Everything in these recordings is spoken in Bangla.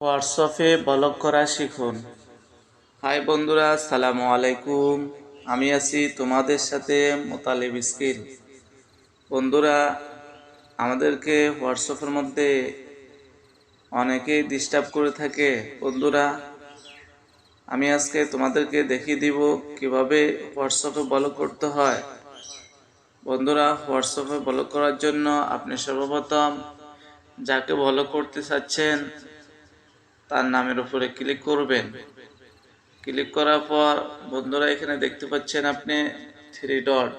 হোয়াটসঅ্যাপে ব্লগ করা শিখুন। হাই বন্ধুরা, আসসালামু আলাইকুম। আমি আছি তোমাদের সাথে মোতালেব স্কিল। বন্ধুরা, আমাদেরকে হোয়াটসঅ্যাপের মধ্যে অনেকেই ডিস্টার্ব করে থাকে। বন্ধুরা, আমি আজকে তোমাদেরকে দেখিয়ে দিব কীভাবে হোয়াটসঅ্যাপে ব্লগ করতে হয়। বন্ধুরা, হোয়াটসঅ্যাপে ব্লগ করার জন্য আপনি সর্বপ্রথম যাকে ব্লগ করতে চাচ্ছেন তার নামের উপরে ক্লিক করবেন। ক্লিক করার পর বন্ধুরা এখানে দেখতে পাচ্ছেন আপনি থ্রি ডট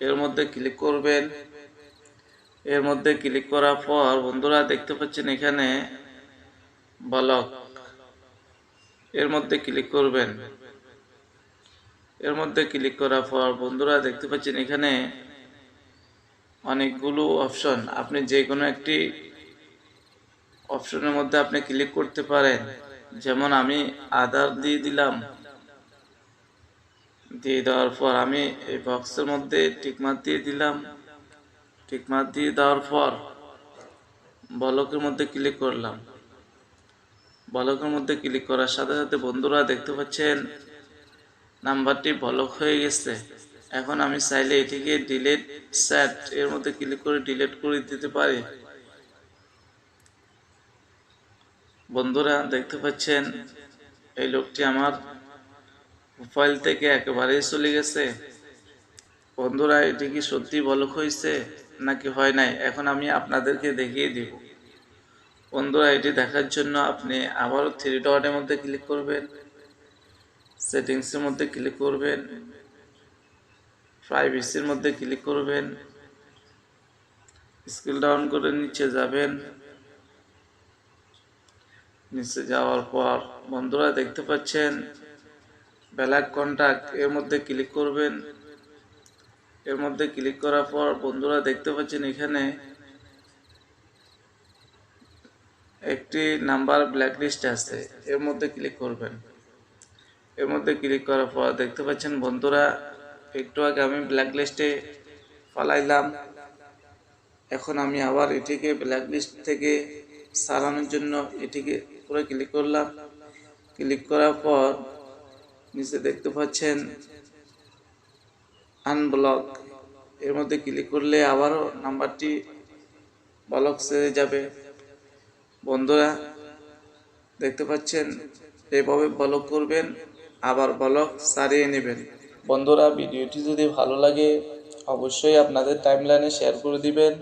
এর মধ্যে ক্লিক করবেন। এর মধ্যে ক্লিক করার পর বন্ধুরা দেখতে পাচ্ছেন এখানে ব্লক এর মধ্যে ক্লিক করবেন। এর মধ্যে ক্লিক করার পর বন্ধুরা দেখতে পাচ্ছেন এখানে অনেকগুলো অপশন আপনি যে কোনো একটি অপশনের মধ্যে আপনি ক্লিক করতে পারেন। যেমন আমি আধার দিয়ে দিলাম। দিয়ে দেওয়ার পর আমি এই বক্সের মধ্যে টিকমার দিয়ে দিলাম। টিকমার দিয়ে দেওয়ার পর বলকের মধ্যে ক্লিক করলাম। বলকের মধ্যে ক্লিক করার সাথে সাথে বন্ধুরা দেখতে পাচ্ছেন, নাম্বারটি বলক হয়ে গেছে। এখন আমি চাইলে এটিকে ডিলেট সেট এর মধ্যে ক্লিক করে ডিলিট করে দিতে পারি। বন্ধুরা, দেখতে পাচ্ছেন, এই লোকটি আমার প্রোফাইল থেকে একেবারেই চলে গেছে। বন্ধুরা, এটি কি সত্যি বলক হয়েছে নাকি হয় নাই? এখন আমি আপনাদেরকে দেখিয়ে দিব। বন্ধুরা, এটি দেখার জন্য আপনি আবারও থ্রি ডটের মধ্যে ক্লিক করবেন সেটিংসের মধ্যে ক্লিক করবেন প্রাইভেসির মধ্যে ক্লিক করবেন স্কিল ডাউন করে নিচে যাবেন। নিচে যাওয়ার পর বন্ধুরা দেখতে পাচ্ছেন ব্ল্যাক কন্ট্যাক্ট এর মধ্যে ক্লিক করবেন। এর মধ্যে ক্লিক করার পর বন্ধুরা দেখতে পাচ্ছেন এখানে একটি নাম্বার ব্ল্যাক লিস্ট আছে, এর মধ্যে ক্লিক করবেন। এর মধ্যে ক্লিক করার পর দেখতে পাচ্ছেন বন্ধুরা, একটু আগে আমি ব্ল্যাক লিস্টে ফালাইলাম। এখন আমি আবার এটিকে ব্ল্যাক লিস্ট থেকে সারানোর জন্য এটিকে উপরে ক্লিক করলাম। ক্লিক করার পর নিচে দেখতে পাচ্ছেন আনব্লক। এর মধ্যে ক্লিক করলে আবারও নাম্বারটি ব্লক সেরে যাবে। বন্ধুরা, দেখতে পাচ্ছেন, এভাবে ব্লক করবেন, আবার ব্লক সারিয়ে নেবেন। বন্ধুরা, ভিডিওটি যদি ভালো লাগে, অবশ্যই আপনাদের টাইমলাইনে শেয়ার করে দিবেন।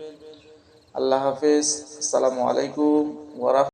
আল্লাহ হাফেজ, আসসালামু আলাইকুম ওরা